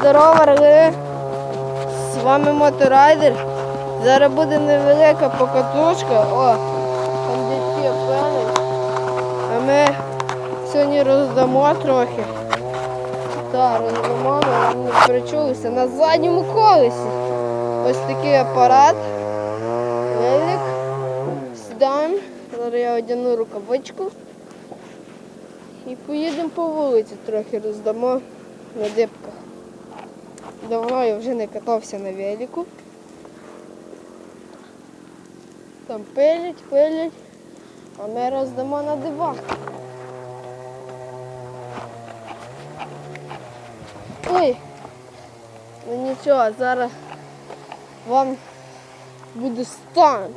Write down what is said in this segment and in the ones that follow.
Здорово, вороги! З вами моторайдер. Зараз буде невелика покатушка. О, там дітки опели. А ми сьогодні роздамо трохи. Так, роздамо, ми причулися на задньому колесі. Ось такий апарат. Велик. Сідаємо. Зараз я одягну рукавичку. І поїдемо по вулиці трохи роздамо на дибках. Давно я вже не катався на велику. Там пилять, пилять, а ми роздамо на дивах. Ой, ну нічого, зараз вам буде станд.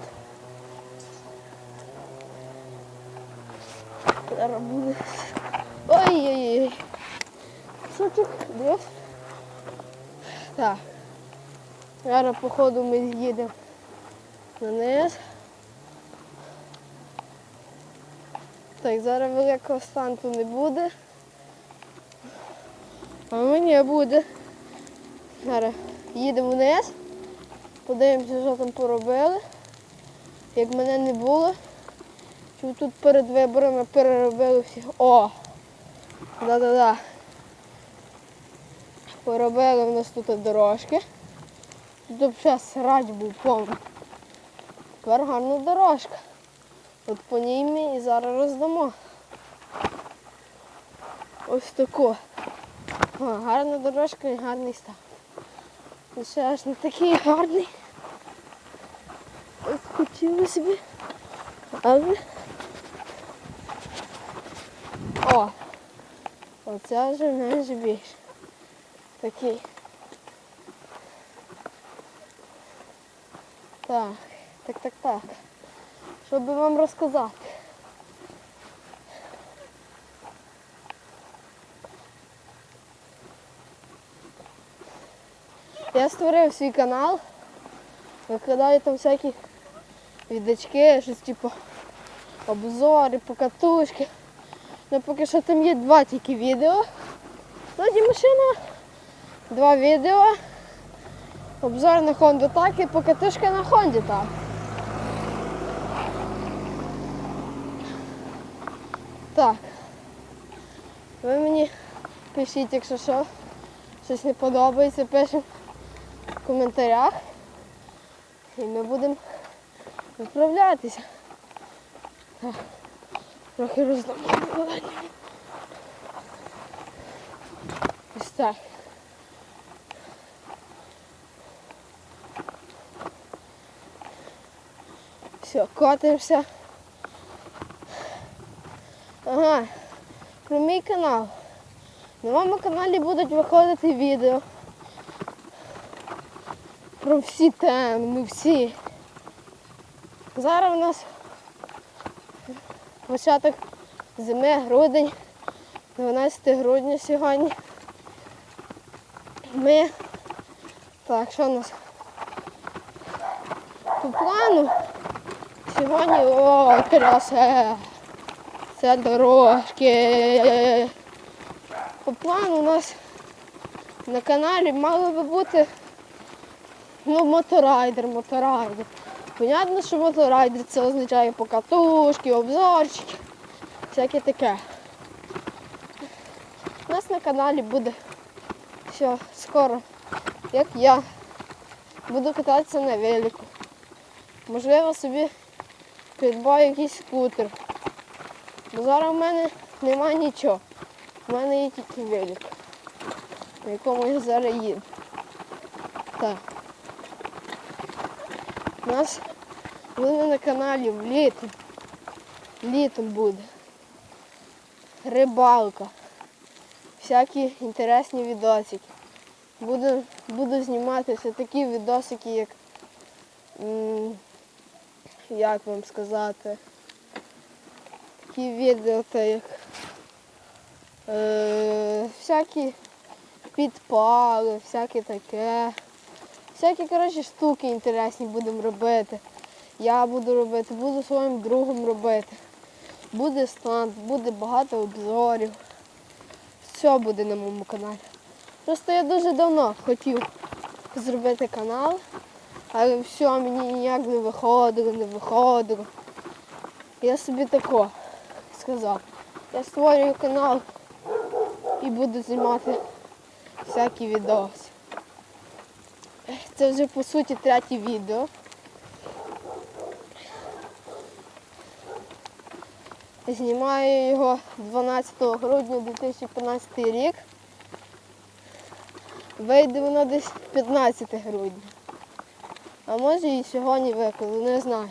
Зараз буде. Ой-ой-ой. Сочок, дивись. Так. Зараз, походу, ми з'їдемо вниз. Так, зараз великого станту не буде. А мені буде. Зараз їдемо вниз. Подивимося, що там поробили. Як мене не було. Тут перед виборами переробили всі. О! Да-да-да. Поробили в нас тут дорожки. Тут взагалі срач був повний. Тепер гарна дорожка. От по ній ми і зараз роздамо. Ось тако. О, гарна дорожка і гарний став. І ще аж не такий гарний. Ось хотілося б. Але. О! Оце вже менш більш. Такий. Так, так, так, так. Що би вам розказати? Я створив свій канал, викладаю там всякі відачки, щось типу обзори, покатушки. Ну поки що там є два тільки відео. Тоді машина, два відео. Обзор на Honda так і покатушка на Хонді так. Так. Ви мені пишіть, якщо що, щось не подобається, пишемо в коментарях. І ми будемо виправлятися. Так. Трохи розламали. Ось так. Все, котимося. Ага, про мій канал. На моєму каналі будуть виходити відео. Про всі теми, всі. Зараз у нас початок зими, грудень, 12 грудня сьогодні. Ми... Так, що у нас? По плану сьогодні о, краса. Це дорожки. По плану у нас на каналі мало би бути ну, моторайдер, моторайдер. Понятно, що моторайдер це означає покатушки, обзорчики, всяке таке. У нас на каналі буде все скоро, як я буду кататися на велику. Можливо, собі придбаю якийсь скутер. Бо зараз в мене немає нічого. У мене є тільки велик, на якому я зараз їду. Так. У нас буде на каналі влітом. Літом буде. Рибалка. Всякі інтересні відосики. Буду, буду зніматися такі відосики, як як вам сказати, такі відео, та як е, всякі підпали, всяке таке. Всякі, коротше, штуки інтересні будемо робити. Я буду робити, буду своїм другом робити. Буде станд, буде багато обзорів. Все буде на моєму каналі. Просто я дуже давно хотів зробити канал, але все, мені ніяк не виходило, не виходило. Я собі тако сказав. Я створюю канал і буду знімати всякі відоси. Це вже по суті третє відео. Знімаю його 12 грудня 2015 рік. Вийде воно десь 15 грудня. А може і сьогодні викладу, не знаю.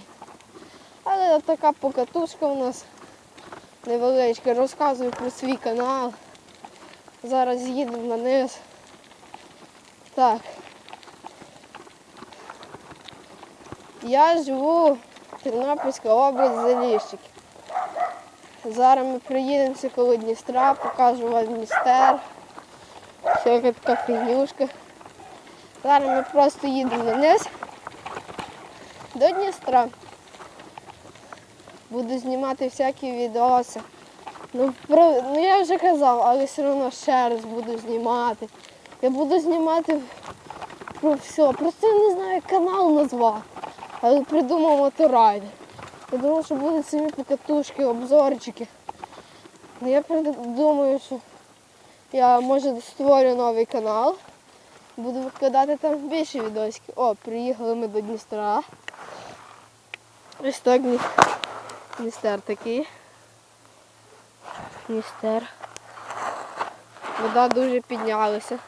Але така покатушка у нас невеличка. Розказую про свій канал. Зараз їдемо на низ. Так. Я живу в Тернопільській області Заліщики. Зараз ми приїдемося коло Дністра, покажу вам Дністер. Всяка така фігнюшка. Зараз ми просто їдемо вниз до Дністра. Буду знімати всякі відоси. Ну, про, ну я вже казав, але все одно ще раз буду знімати. Я буду знімати про все. Просто я не знаю, як канал назвати. Але придумав моторайдер. Я думав, що будуть самі покатушки, обзорчики. Ну я думаю, що я може створю новий канал. Буду викладати там більше відосиків. О, приїхали ми до Дністра. Ось так Дністер такий. Дністер. Вода дуже піднялася.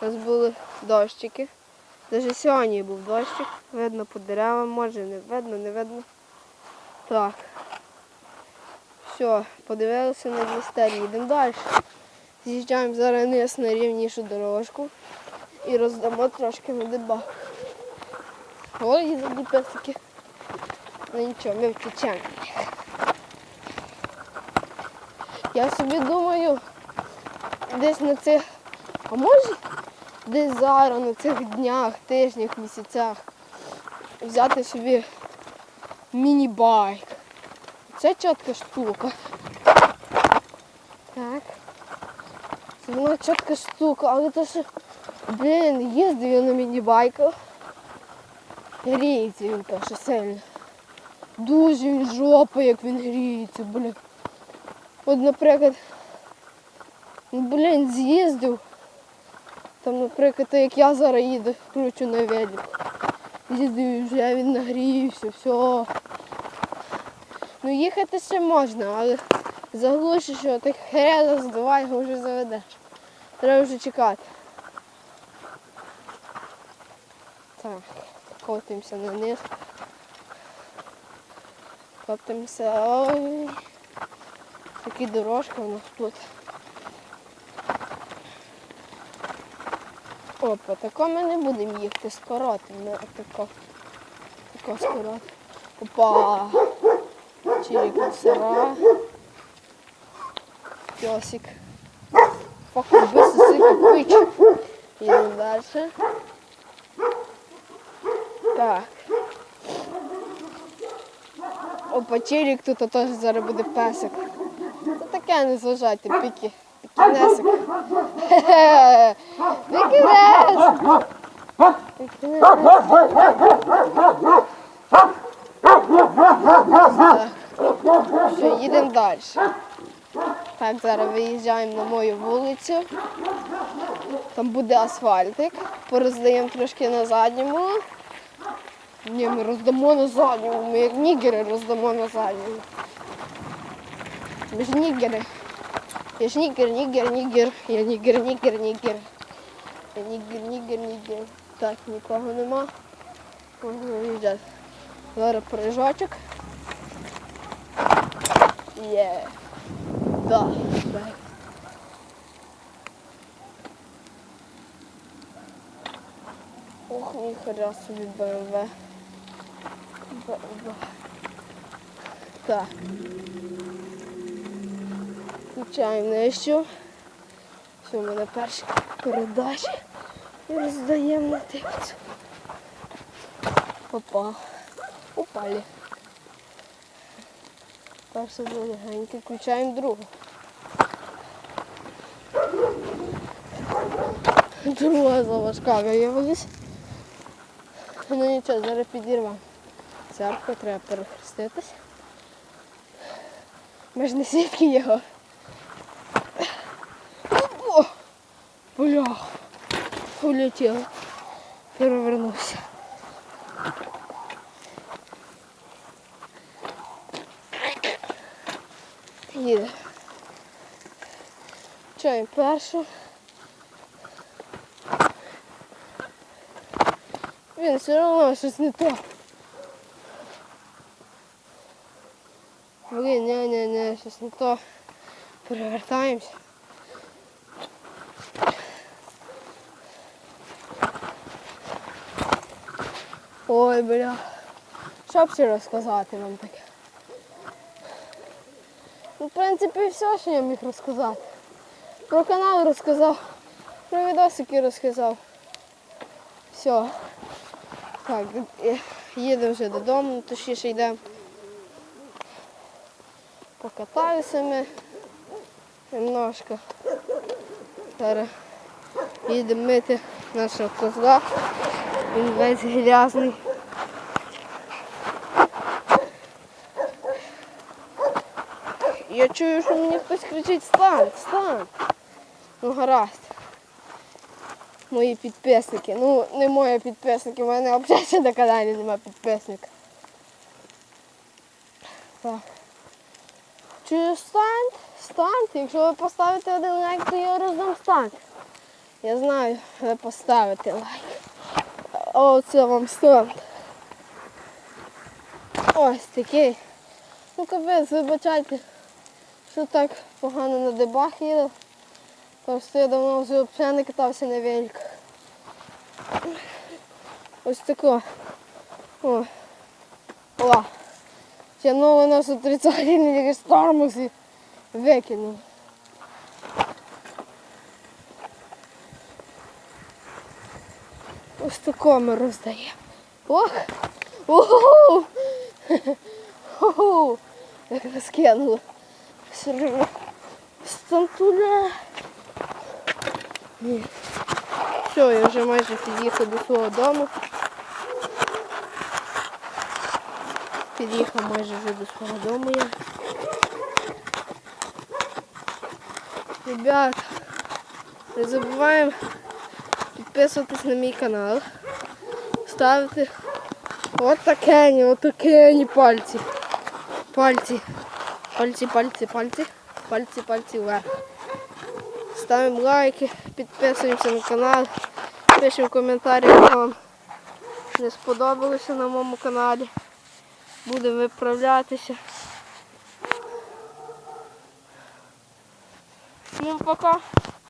У нас були дощики. Навіть сьогодні був дощик. Видно по деревам, може не видно, не видно. Так. Все, подивилися на Дністер, їдемо далі. З'їжджаємо зараз вниз на рівнішу дорожку і роздамо трошки на дебах. Ой, їздили песики. Ну нічого, ми втечемо. Я собі думаю, десь на цих, а може десь зараз на цих днях, тижнях, місяцях взяти собі міні-байк. Це чітка штука. Так. Це вона чітка штука, але то що, блін, їздив я на міні-байку. Гріється він то, що сильно. Дуже він жопа, як він гріється, блін. От, наприклад, ну, блін, з'їздив. Там, наприклад, як я зараз їду, кручу на велик. Їздив вже він нагрівся, все. Ну їхати ще можна, але заглушиш його, так хрена здавай, його вже заведеш. Треба вже чекати. Так, котимося на них. Котимося. Ой. Такі дорожки у нас тут. Опа, тако ми не будемо їхати скоротимо. Ми отако. Тако скоротимо. Опа! Чирик сира. Песик. Факу быстро сыпи пыч. Идем дальше. Так. Опа, Чирик тут теж зараз буде песик. Це таке не зважайте, піки. Пікінесик. Пікінес. Пікінес. Все, їдемо далі. Так, зараз виїжджаємо на мою вулицю. Там буде асфальтик. Пороздаємо трошки на задньому. Ні, ми роздамо на задньому. Ми як нігери роздамо на задньому. Ми ж нігери. Я ж нігер, нігер, нігер. Я нігер, нігер, нігер. Я нігер, нігер, нігер. Так, нікого нема. Можна виїжджати. Зараз прыжочок. Є. Да. Ох, ніхера собі БМВ. Так. Включаємо нижчу. Все, ми на першій передачі. І роздаємо на типцю. Опа. Упали. Перша легенько, включаємо другу. дорога заважка виявилась. Ну нічого, зараз підірвемо. Церкву треба перехреститись. Ми ж не свідки його. О! Бля! Улетів. Перевернувся. Їде. Чай перше. Він все одно щось не то. Ні, ні, щось не то. Перевертаємося. Ой, бля. Що б ще розказати вам таке? Ну, в принципі, все, що я міг розказати. Про канал розказав, про відосики розказав. Все. Так, їдемо вже додому, точніше йдемо. Покаталися ми немножко. Зараз їдемо мити нашого козла. Він весь грязний. Я чую, що мені хтось кричить стань, стань. Ну гаразд. Мої підписники. Ну, не мої підписники, в мене взагалі на каналі немає підписника. Так. Чую стань, станьте. Якщо ви поставите один лайк, то я роздам стань. Я знаю, ви поставите лайк. О, це вам стенд. Ось такий. Ну капець, вибачайте, що так погано на дебах їду. Тому що я давно вже взагалі не катався на великах. Ось тако. О. О. Тянуло нас отрицательний через тормоз і викинув. Ось тако ми роздаємо. Ох! Уху! Уху! Як нас кинуло. Все одно. Стантуля. Ні. Все, я вже майже під'їхав до свого дому. Під'їхав майже вже до свого дому я. Ребят, не забуваємо підписуватись на мій канал. Ставити отакені, отакені пальці. Пальці. Пальці, пальці, пальці. Пальці, пальці вверх. Ставимо лайки, підписуємося на канал, пишемо коментарі, якщо вам не сподобалося на моєму каналі. Будемо виправлятися. Ну пока!